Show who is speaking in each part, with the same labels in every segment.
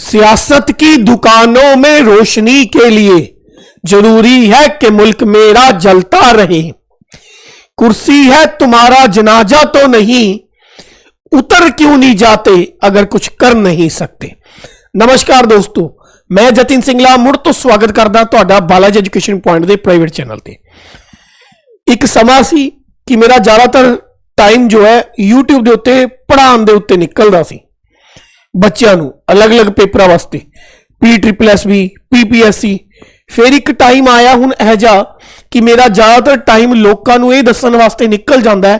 Speaker 1: सियासत की दुकानों में रोशनी के लिए जरूरी है कि मुल्क मेरा जलता रहे कुर्सी है तुम्हारा जनाजा तो नहीं उतर क्यों नहीं जाते अगर कुछ कर नहीं सकते ਨਮਸਕਾਰ ਦੋਸਤੋ ਮੈਂ ਜਤਿਨ ਸਿੰਘਲਾ ਮੁੜ ਤੋਂ ਸਵਾਗਤ ਕਰਦਾ ਤੁਹਾਡਾ ਬਾਲਾਜੀ ਐਜੂਕੇਸ਼ਨ ਪੁਆਇੰਟ ਦੇ ਪ੍ਰਾਈਵੇਟ ਚੈਨਲ ਤੇ ਇੱਕ ਸਮਾਂ ਸੀ ਕਿ ਮੇਰਾ ਜ਼ਿਆਦਾਤਰ ਟਾਈਮ ਜੋ ਹੈ YouTube ਦੇ ਉੱਤੇ ਪੜ੍ਹਾਉਣ ਦੇ ਉੱਤੇ ਨਿਕਲਦਾ ਸੀ ਬੱਚਿਆਂ ਨੂੰ ਅਲੱਗ-ਅਲੱਗ ਪੇਪਰਾਂ ਵਾਸਤੇ। P triple S B PPSC ਫਿਰ ਇੱਕ ਟਾਈਮ ਆਇਆ ਹੁਣ ਇਹ ਜਾ ਕਿ ਮੇਰਾ ਜ਼ਿਆਦਾਤਰ ਟਾਈਮ ਲੋਕਾਂ ਨੂੰ ਇਹ ਦੱਸਣ ਵਾਸਤੇ ਨਿਕਲ ਜਾਂਦਾ ਹੈ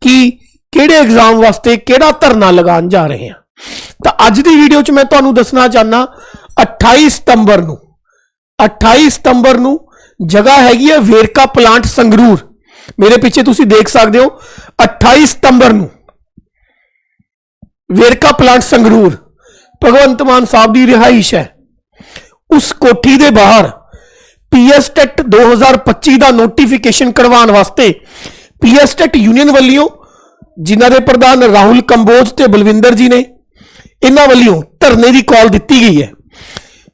Speaker 1: ਕਿ ਕਿਹੜੇ ਐਗਜ਼ਾਮ ਵਾਸਤੇ ਕਿਹੜਾ ਧਰਨਾ ਲਗਾਉਣ ਜਾ ਰਹੇ ਹਾਂ। ਤਾਂ ਅੱਜ ਦੀ ਵੀਡੀਓ 'ਚ ਮੈਂ ਤੁਹਾਨੂੰ ਦੱਸਣਾ ਚਾਹਨਾ 28 ਸਤੰਬਰ ਨੂੰ 28 ਸਤੰਬਰ ਨੂੰ ਜਗ੍ਹਾ ਹੈਗੀ ਹੈ ਵੇਰਕਾ ਪਲਾਂਟ ਸੰਗਰੂਰ। ਮੇਰੇ ਪਿੱਛੇ ਤੁਸੀਂ ਦੇਖ ਸਕਦੇ ਹੋ 28 ਸਤੰਬਰ ਨੂੰ ਵੇਰਕਾ ਪਲਾਂਟ ਸੰਗਰੂਰ। ਭਗਵੰਤ ਮਾਨ ਸਾਹਿਬ ਦੀ ਰਿਹਾਇਸ਼ ਹੈ। ਉਸ ਕੋਠੀ ਦੇ ਬਾਹਰ ਪੀਐਸ ਟੈਟ 2025 ਦਾ ਨੋਟੀਫਿਕੇਸ਼ਨ ਕਰਵਾਉਣ ਵਾਸਤੇ ਪੀਐਸ ਟੈਟ ਯੂਨੀਅਨ ਵੱਲੋਂ ਜਿਨ੍ਹਾਂ ਦੇ ਪ੍ਰਧਾਨ ਰਾਹੁਲ ਕੰਬੋਜ ਤੇ ਬਲਵਿੰਦਰ ਜੀ ਨੇ, ਇਹਨਾਂ ਵੱਲੋਂ ਧਰਨੇ ਦੀ ਕਾਲ ਦਿੱਤੀ ਗਈ ਹੈ।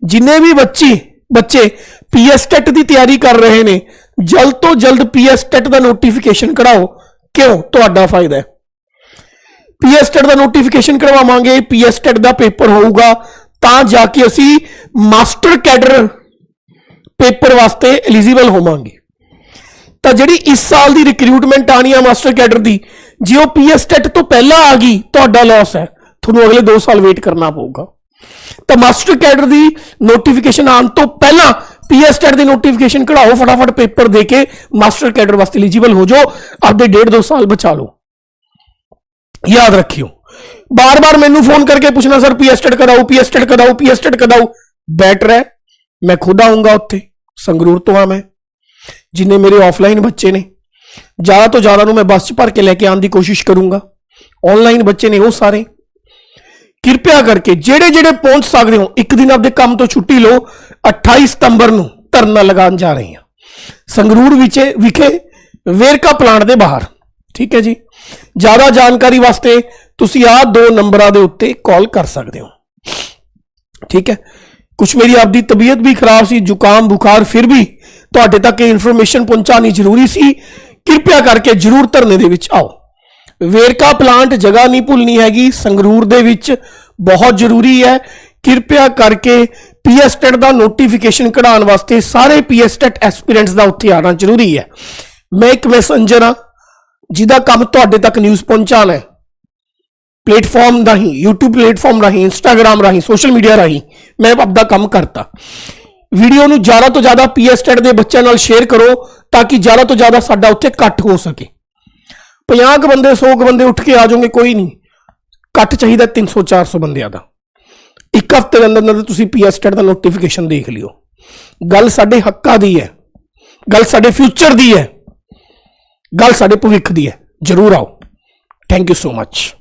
Speaker 1: ਜਿੰਨੇ ਵੀ ਬੱਚੇ ਬੱਚੇ ਪੀਐਸ ਟੈਟ ਦੀ ਤਿਆਰੀ ਕਰ ਰਹੇ ਨੇ, ਜਲਦ ਤੋਂ ਜਲਦ ਪੀਐਸ ਟੈਟ ਦਾ ਨੋਟੀਫਿਕੇਸ਼ਨ ਕਢਾਓ। ਕਿਉਂ? ਤੁਹਾਡਾ ਫਾਇਦਾ ਹੈ। ਪੀਐਸ ਟੈਟ ਦਾ ਨੋਟੀਫਿਕੇਸ਼ਨ ਕਰਵਾਵਾਂਗੇ ਪੀਐਸ ਟੈਟ ਦਾ ਪੇਪਰ ਹੋਊਗਾ, ਤਾਂ ਜਾ ਕੇ ਅਸੀਂ ਮਾਸਟਰ ਕੈਡਰ ਪੇਪਰ ਵਾਸਤੇ ਐਲੀਜੀਬਲ ਹੋਵਾਂਗੇ। ਤਾਂ ਜਿਹੜੀ ਇਸ ਸਾਲ ਦੀ ਰਿਕਰੂਟਮੈਂਟ ਆਣੀ ਆ ਮਾਸਟਰ ਕੈਡਰ ਦੀ, ਜੇ ਉਹ ਪੀਐਸ ਟੈਟ ਤੋਂ ਪਹਿਲਾਂ ਆ ਗਈ, ਤੁਹਾਡਾ ਲਾਸ ਹੈ। ਤੁਹਾਨੂੰ ਅਗਲੇ 2 ਸਾਲ ਵੇਟ ਕਰਨਾ ਪਊਗਾ। ਤਾਂ ਮਾਸਟਰ ਕੈਡਰ ਦੀ ਨੋਟੀਫਿਕੇਸ਼ਨ ਆਉਣ ਤੋਂ ਪਹਿਲਾਂ ਪੀਐਸ ਟੈਟ ਦੀ ਨੋਟੀਫਿਕੇਸ਼ਨ ਕਢਾਓ ਫਟਾਫਟ ਪੇਪਰ ਦੇ ਕੇ ਮਾਸਟਰ ਕੈਡਰ ਵਾਸਤੇ ਐਲੀਜੀਬਲ ਹੋ ਜਾਓ। ਆਪਦੇ ਡੇਢ ਦੋ ਸਾਲ ਬਚਾ ਲਓ। ਯਾਦ ਰੱਖਿਓ। ਬਾਰ-ਬਾਰ ਮੈਨੂੰ ਫੋਨ ਕਰਕੇ ਪੁੱਛਣਾ ਸਰ ਪੀਐਸ ਟੈਟ ਕਰਾਓ ਪੀਐਸ ਟੈਟ ਕਰਾਓ ਪੀਐਸ ਟੈਟ ਕਰਾਓ। ਬੈਟਰ ਹੈ, ਮੈਂ ਖੁਦ ਆਉਂਗਾ ਉੱਥੇ, ਸੰਗਰੂਰ ਤੋਂ ਆ ਮੈਂ, ਜਿੰਨੇ ਮੇਰੇ ਆਫਲਾਈਨ ਬੱਚੇ ਨੇ। ਜ਼ਿਆਦਾ ਤੋਂ ਜ਼ਿਆਦਾ ਨੂੰ ਮੈਂ ਬੱਸ 'ਚ ਭਰ ਕੇ ਲੈ ਕੇ ਆਉਣ ਦੀ ਕੋਸ਼ਿਸ਼ ਕਰੂੰਗਾ। ਆਨਲਾਈਨ ਬੱਚੇ ਨੇ ਉਹ ਸਾਰੇ। ਕਿਰਪਿਆ ਕਰਕੇ ਜਿਹੜੇ ਜਿਹੜੇ ਪਹੁੰਚ ਸਕਦੇ ਹੋ, ਇੱਕ ਦਿਨ ਆਪਦੇ ਕੰਮ ਤੋਂ ਛੁੱਟੀ ਲਓ 28 ਸਤੰਬਰ ਨੂੰ ਧਰਨਾ ਲਗਾਉਣ ਜਾ ਰਹੇ ਹਾਂ। ਸੰਗਰੂਰ ਵਿੱਚ ਵਿਖੇ ਵੇਰਕਾ ਪਲਾਂਟ ਦੇ ਬਾਹਰ। ਠੀਕ ਹੈ ਜੀ। ਜ਼ਿਆਦਾ ਜਾਣਕਾਰੀ ਵਾਸਤੇ ਤੁਸੀਂ ਆਹ ਦੋ ਨੰਬਰਾਂ ਦੇ ਉੱਤੇ ਕਾਲ ਕਰ ਸਕਦੇ ਹੋ। ਠੀਕ ਹੈ। ਕੁਝ ਮੇਰੀ ਆਪਦੀ ਤਬੀਅਤ ਵੀ ਖਰਾਬ ਸੀ, ਜ਼ੁਕਾਮ, ਬੁਖਾਰ, ਫਿਰ ਵੀ ਤੁਹਾਡੇ ਤੱਕ ਇਹ ਇਨਫੋਰਮੇਸ਼ਨ ਪਹੁੰਚਾਣੀ ਜ਼ਰੂਰੀ ਸੀ। ਕਿਰਪਾ ਕਰਕੇ ਜਰੂਰ ਧਰਨੇ ਦੇ ਵਿੱਚ ਆਓ। ਵੇਰਕਾ ਪਲਾਂਟ ਜਗ੍ਹਾ ਨਹੀਂ ਭੁੱਲਣੀ ਹੈਗੀ, ਸੰਗਰੂਰ ਦੇ ਵਿੱਚ ਬਹੁਤ ਜ਼ਰੂਰੀ ਹੈ। ਕਿਰਪਾ ਕਰਕੇ ਪੀਐਸ ਟੈਟ ਦਾ ਨੋਟੀਫਿਕੇਸ਼ਨ ਕਢਾਉਣ ਵਾਸਤੇ ਸਾਰੇ ਪੀਐਸ ਟੈਟ ਐਸਪੀਰੈਂਟਸ ਦਾ ਉੱਥੇ ਆਣਾ ਜ਼ਰੂਰੀ ਹੈ। ਮੈਂ ਇੱਕ ਮੈਸੇਂਜਰ ਹਾਂ। ਜਿਹਦਾ ਕੰਮ ਤੁਹਾਡੇ ਤੱਕ ਨਿਊਜ਼ ਪਹੁੰਚਾਉਣਾ ਹੈ। ਪਲੇਟਫਾਰਮ ਰਾਹੀਂ, YouTube ਪਲੇਟਫਾਰਮ ਰਾਹੀਂ, Instagram ਰਾਹੀਂ ਸੋਸ਼ਲ ਮੀਡੀਆ ਰਾਹੀਂ ਮੈਂ ਆਪਦਾ ਕੰਮ ਕਰਤਾ। ਵੀਡੀਓ ਨੂੰ ਜ਼ਿਆਦਾ ਤੋਂ ਜ਼ਿਆਦਾ ਪੀਐਸ ਟੈਟ ਦੇ ਬੱਚਿਆਂ ਨਾਲ ਸ਼ੇਅਰ ਕਰੋ ਤਾਂ ਕਿ ਜ਼ਿਆਦਾ ਤੋਂ ਜ਼ਿਆਦਾ ਸਾਡਾ ਉੱਥੇ ਇਕੱਠ ਹੋ ਸਕੇ। 50 ਕੁ ਬੰਦੇ 100 ਕੁ ਬੰਦੇ ਉੱਠ ਕੇ ਆ ਜਾਓਗੇ, ਕੋਈ ਨਹੀਂ। ਇਕੱਠ ਚਾਹੀਦਾ 300 400 ਬੰਦਿਆਂ ਦਾ। ਇੱਕ ਹਫ਼ਤੇ ਦੇ ਅੰਦਰ ਅੰਦਰ ਤੁਸੀਂ ਪੀਐਸ ਟੈਟ ਦਾ ਨੋਟੀਫਿਕੇਸ਼ਨ ਦੇਖ ਲਿਓ। ਗੱਲ ਸਾਡੇ ਹੱਕਾਂ ਦੀ ਹੈ। ਗੱਲ ਸਾਡੇ ਫਿਊਚਰ ਦੀ ਹੈ। ਗੱਲ ਸਾਡੇ ਭਵਿੱਖ ਦੀ ਹੈ। ਜਰੂਰ ਆਓ। Thank you so much